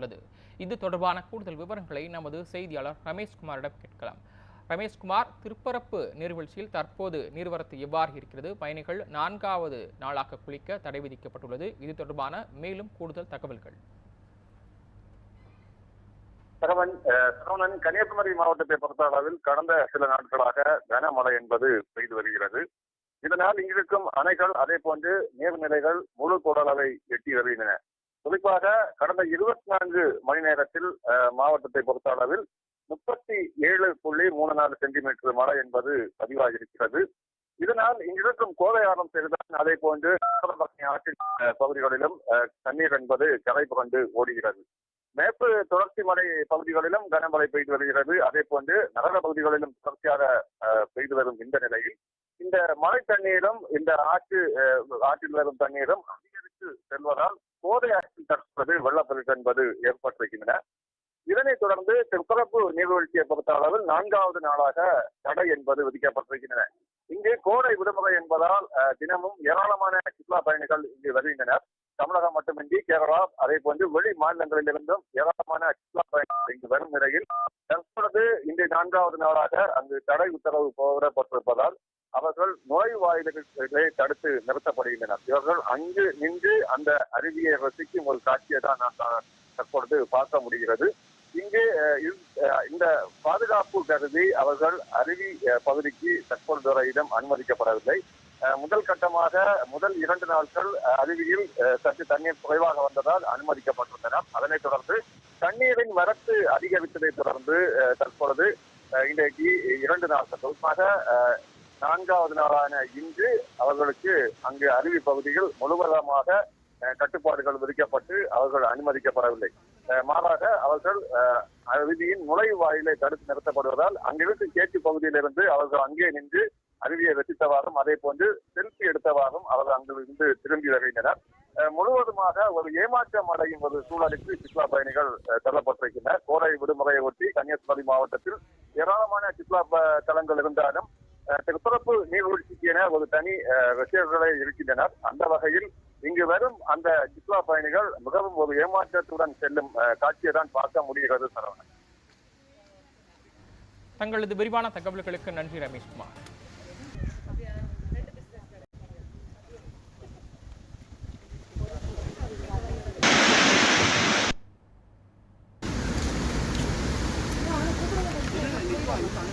உள்ளது. இது தொடர்பான கூடுதல் விவரங்களை நமது செய்தியாளர் ரமேஷ்குமாரிடம் கேட்கலாம். ரமேஷ்குமார் திருப்பரப்பு நீர்வீழ்ச்சியில் தற்போது நீர்வரத்து எவ்வாறு இருக்கிறது? பயணிகள் நான்காவது நாளாக குளிக்க தடை விதிக்கப்பட்டுள்ளது. இது தொடர்பான மேலும் கூடுதல் தகவல்கள். சரவணன் கன்னியாகுமரி மாவட்டத்தை பொறுத்த அளவில் கடந்த சில நாட்களாக கனமழை என்பது பெய்து வருகிறது. இதனால் இங்கிருக்கும் அணைகள் அதே போன்று நீர்நிலைகள் முழு கொடளவை எட்டி வருகின்றன. குறிப்பாக கடந்த இருபத்தி நான்கு மணி நேரத்தில் அஹ், மாவட்டத்தை பொறுத்த அளவில் முப்பத்தி ஏழு புள்ளி மூணு நாலு சென்டிமீட்டர் மழை என்பது பதிவாகியிருக்கிறது. இதனால் இங்கிருக்கும் கோதையாரம் சரிதான். அதே போன்று ஆற்றின் பகுதிகளிலும் அஹ், தண்ணீர் என்பது கரை புரண்டு ஓடுகிறது. மேற்கு தொடர்ச்சி மலை பகுதிகளிலும் கனமழை பெய்து வருகிறது. அதே போன்று நகர பகுதிகளிலும் தொடர்ச்சியாக அஹ், பெய்து வரும் இந்த நிலையில் இந்த மழை தண்ணீரும் இந்த ஆற்று அஹ், ஆற்றில் வரும் தண்ணீரும் அதிகரித்து செல்வதால் போதை ஆற்றில் தற்போது வெள்ளப்பெருக்கு என்பது ஏற்பட்டிருக்கின்றன. இதனைத் தொடர்ந்து திருப்பரப்பு நீர்வீழ்ச்சியை பொறுத்த அளவில் நான்காவது நாளாக தடை என்பது விதிக்கப்பட்டிருக்கின்றன. இங்கு கோடை விடுமுறை என்பதால் தினமும் ஏராளமான சுற்றுலா பயணிகள் இங்கு வருகின்றனர். தமிழகம் மட்டுமின்றி கேரளா அதே போன்று வெளி மாநிலங்களிலிருந்தும் ஏராளமான சுற்றுலா பயணிகள் இங்கு வரும் நிலையில் தற்பொழுது இன்று நான்காவது நாளாக அங்கு தடை உத்தரவு போடப்பட்டிருப்பதால் அவர்கள் நுழைவாயில்களை தடுத்து நிறுத்தப்படுகின்றனர். இவர்கள் அங்கு நின்று அந்த அருவியை ரசிக்கும் ஒரு காட்சியை தான் நான் தற்பொழுது பார்க்க முடிகிறது. இங்கு இந்த பாதுகாப்பு கருதி அவர்கள் அருவி பகுதிக்கு தற்பொழுது வரையிலும் அனுமதிக்கப்படவில்லை. முதல் கட்டமாக முதல் இரண்டு நாட்கள் அருவியில் சற்று தண்ணீர் குறைவாக வந்ததால் அனுமதிக்கப்பட்டிருந்தனர் அதனைத் தொடர்ந்து தண்ணீரின் வரத்து அதிகரித்ததை தொடர்ந்து தற்பொழுது இன்றைக்கு இரண்டு நாட்கள். குறிப்பாக நான்காவது நாளான இன்று அவர்களுக்கு அங்கு அருவி பகுதிகள் முழுவதமாக கட்டுப்பாடுகள் விதிக்கப்பட்டு அவர்கள் அனுமதிக்கப்படவில்லை. மாறாக அவர்கள் அருவியின் நுழைவாயிலை தடுத்து நிறுத்தப்படுவதால் அங்கிருந்து கேட்டு பகுதியிலிருந்து அவர்கள் அங்கே நின்று அருவியை ரசித்தவாறும் அதே போன்று செல்ஃபி எடுத்தவாறும் அவர்கள் அங்கிருந்து திரும்பி வருகின்றனர். முழுவதுமாக ஒரு ஏமாற்றம் அடையும் ஒரு சூழலுக்கு சுற்றுலா பயணிகள் தள்ளப்பட்டிருக்கின்றனர். கோடை விடுமுறையை ஒட்டி கன்னியாகுமரி மாவட்டத்தில் ஏராளமான சுற்றுலா ப- தலங்கள் இருந்தாலும் சிறப்பு நீர்வீழ்ச்சிக்கு என ஒரு தனி ரசிகர்களை இருக்கின்றனர் அந்த வகையில் இங்கு வரும் அந்த சுற்றுலா பயணிகள் மிகவும் ஒரு ஏமாற்றத்துடன் செல்லும் காட்சியை தான் பார்க்க முடிகிறது சரவணன் தங்களது விரிவான தகவல்களுக்கு நன்றி ரமேஷ்குமார் Thank